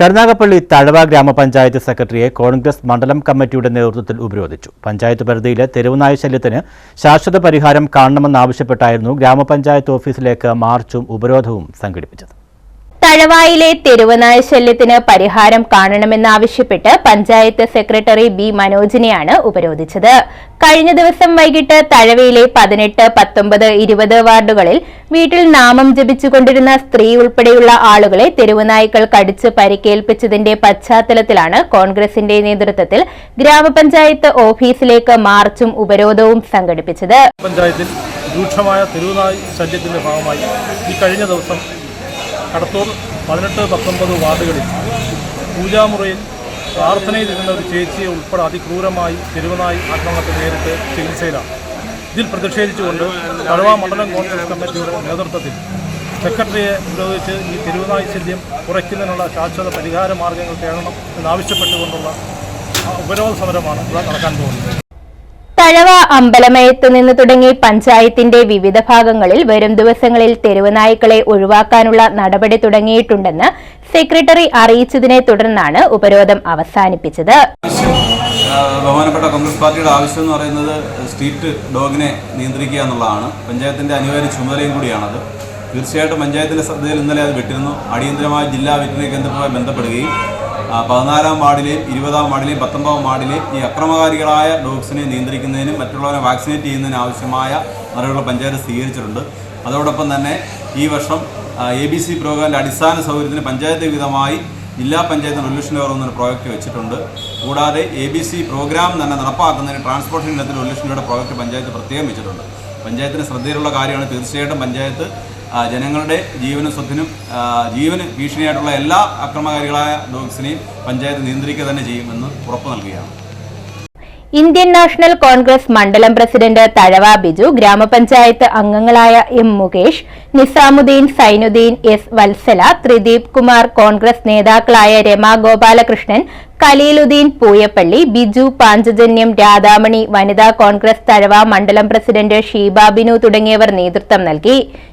കരുനാഗപ്പള്ളി തഴവ ഗ്രാമപഞ്ചായത്ത് സെക്രട്ടറിയെ കോൺഗ്രസ് മണ്ഡലം കമ്മിറ്റിയുടെ നേതൃത്വത്തിൽ ഉപരോധിച്ചു. പഞ്ചായത്ത് പരിധിയിലെ തെരുവുനായ ശല്യത്തിന് ശാശ്വത പരിഹാരം കാണണമെന്നാവശ്യപ്പെട്ടായിരുന്നു ഗ്രാമപഞ്ചായത്ത് ഓഫീസിലേക്ക് മാർച്ചും ഉപരോധവും സംഘടിപ്പിച്ചത്. തഴവായിലെ തെരുവനായ ശല്യത്തിന് പരിഹാരം കാണണമെന്നാവശ്യപ്പെട്ട് പഞ്ചായത്ത് സെക്രട്ടറി ബി മനോജിനെയാണ് ഉപരോധിച്ചത്. കഴിഞ്ഞ ദിവസം വൈകിട്ട് തഴവയിലെ പതിനെട്ട് പത്തൊമ്പത് ഇരുപത് വാർഡുകളിൽ വീട്ടിൽ നാമം ജപിച്ചുകൊണ്ടിരുന്ന സ്ത്രീ ഉൾപ്പെടെയുള്ള ആളുകളെ തെരുവനായ്ക്കൾ കടിച്ച് പരിക്കേൽപ്പിച്ചതിന്റെ പശ്ചാത്തലത്തിലാണ് കോൺഗ്രസിന്റെ നേതൃത്വത്തിൽ ഗ്രാമപഞ്ചായത്ത് ഓഫീസിലേക്ക് മാർച്ചും ഉപരോധവും സംഘടിപ്പിച്ചത്. പഞ്ചായത്തിൽ രൂക്ഷമായ തെരുവുനായ് ശല്യത്തിന്റെ ഭാഗമായി ഈ കഴിഞ്ഞ ദിവസം കടത്തൂർ പതിനെട്ട് പത്തൊമ്പത് വാർഡുകളിൽ പൂജാമുറിയിൽ പ്രാർത്ഥനയിലിരുന്ന ഒരു ചേച്ചിയെ ഉൾപ്പെടെ അതിക്രൂരമായി തെരുവനായി ആക്രമണത്തെ നേരിട്ട് ചികിത്സയിലാണ്. ഇതിൽ പ്രതിഷേധിച്ചുകൊണ്ട് തഴവ മണ്ഡലം കോൺഗ്രസ് കമ്മിറ്റിയുടെ നേതൃത്വത്തിൽ സെക്രട്ടറിയെ ഉപയോഗിച്ച് ഈ തിരുവനായി ശല്യം കുറയ്ക്കുന്നതിനുള്ള ശാശ്വത പരിഹാര മാർഗങ്ങൾ തേടണം എന്നാവശ്യപ്പെട്ടുകൊണ്ടുള്ള ഉപരോധ സമരമാണ് ഇവിടെ നടക്കാൻ പോകുന്നത്. തഴവ അമ്പലമയത്ത് നിന്ന് തുടങ്ങി പഞ്ചായത്തിന്റെ വിവിധ ഭാഗങ്ങളിൽ വരും ദിവസങ്ങളിൽ തെരുവുനായ്ക്കളെ ഒഴിവാക്കാനുള്ള നടപടി തുടങ്ങിയിട്ടുണ്ടെന്ന് സെക്രട്ടറി അറിയിച്ചതിനെ തുടർന്നാണ് ഉപരോധം അവസാനിപ്പിച്ചത്. ബഹുമാനപ്പെട്ട കോൺഗ്രസ് പാർട്ടിയുടെ ആവശ്യം എന്ന് പറയുന്നത് സ്ട്രീറ്റ് ഡോഗിനെ നിയന്ത്രിക്കുക എന്നുള്ളതാണ്. പഞ്ചായത്തിന്റെ അനിവാര്യ ചുമതലയും കൂടിയാണത്. തീർച്ചയായിട്ടും പഞ്ചായത്തിന്റെ ശ്രദ്ധയിൽ ഇന്നലെ അത് വിട്ടിരുന്നു. അടിയന്തരമായി ജില്ലാ വെറ്റിനറി കേന്ദ്രവുമായി ബന്ധപ്പെടുകയും പതിനാലാം വാർഡിലെയും ഇരുപതാം വാർഡിലെയും പത്തൊമ്പതാം വാർഡിലെയും ഈ അക്രമകാരികളായ ഡോഗ്സിനെ നിയന്ത്രിക്കുന്നതിനും മറ്റുള്ളവരെ വാക്സിനേറ്റ് ചെയ്യുന്നതിനും ആവശ്യമായ നടപടികൾ പഞ്ചായത്ത് സ്വീകരിച്ചിട്ടുണ്ട്. അതോടൊപ്പം തന്നെ ഈ വർഷം എ ബി സി പ്രോഗ്രാമിന്റെ അടിസ്ഥാന സൗകര്യത്തിന് പഞ്ചായത്ത് വിധമായി ജില്ലാ പഞ്ചായത്ത് റൊല്യൂഷൻ ലോർ എന്നൊരു പ്രോജക്റ്റ് വെച്ചിട്ടുണ്ട്. കൂടാതെ എ ബി സി പ്രോഗ്രാം തന്നെ നടപ്പാക്കുന്നതിന് ട്രാൻസ്പോർട്ടേഷൻ ഇനത്തിൽ റൊല്യൂഷൻ ലോയുടെ പ്രോജക്റ്റ് പഞ്ചായത്ത് പ്രത്യേകം വെച്ചിട്ടുണ്ട്. പഞ്ചായത്തിന് ശ്രദ്ധയിലുള്ള കാര്യമാണ്. തീർച്ചയായിട്ടും പഞ്ചായത്ത് ജനങ്ങളുടെ ജീവനും സ്വത്തിനും ജീവന് ഭീഷണിയായിട്ടുള്ള എല്ലാ അക്രമകാരികളായ ഡോഗ്സിനെയും പഞ്ചായത്ത് നിയന്ത്രിക്കുക തന്നെ ചെയ്യുമെന്ന് ഉറപ്പ് നൽകുകയാണ്. ഇന്ത്യൻ നാഷണൽ കോൺഗ്രസ് മണ്ഡലം പ്രസിഡന്റ് തഴവ ബിജു ഗ്രാമപഞ്ചായത്ത് അംഗങ്ങളായ എം മുകേഷ് നിസാമുദ്ദീൻ സൈനുദ്ദീൻ എസ് വത്സല ത്രിദീപ് കുമാർ കോൺഗ്രസ് നേതാക്കളായ രമാ ഗോപാലകൃഷ്ണൻ കലീലുദ്ദീൻ പൂയപ്പള്ളി ബിജു പാഞ്ചജന്യം രാധാമണി വനിതാ കോൺഗ്രസ് തഴവ മണ്ഡലം പ്രസിഡന്റ് ഷീബാബിനു തുടങ്ങിയവർ നേതൃത്വം നൽകി.